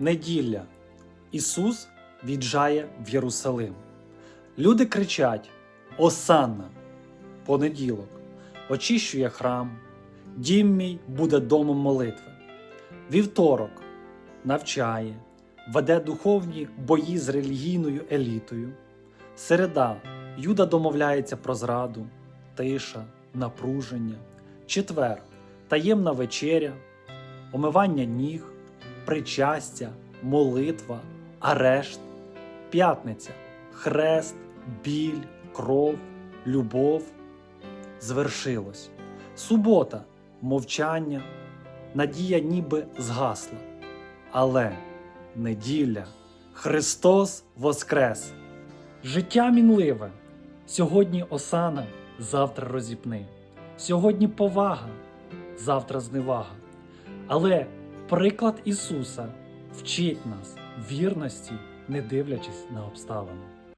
Неділя. Ісус віджає в Єрусалим. Люди кричать: Осанна! Понеділок. Очищує храм. Дім мій буде домом молитви. Вівторок навчає, веде духовні бої з релігійною елітою. Середа Юда домовляється про зраду, тиша, напруження. Четвер таємна вечеря, омивання ніг, причастя, молитва, арешт. П'ятниця хрест, біль, кров, любов. Звершилось. Субота мовчання, надія ніби згасла. Але неділя Христос Воскрес! Життя мінливе. Сьогодні осана, завтра розіпни. Сьогодні повага, завтра зневага. Але приклад Ісуса вчить нас вірності, не дивлячись на обставини.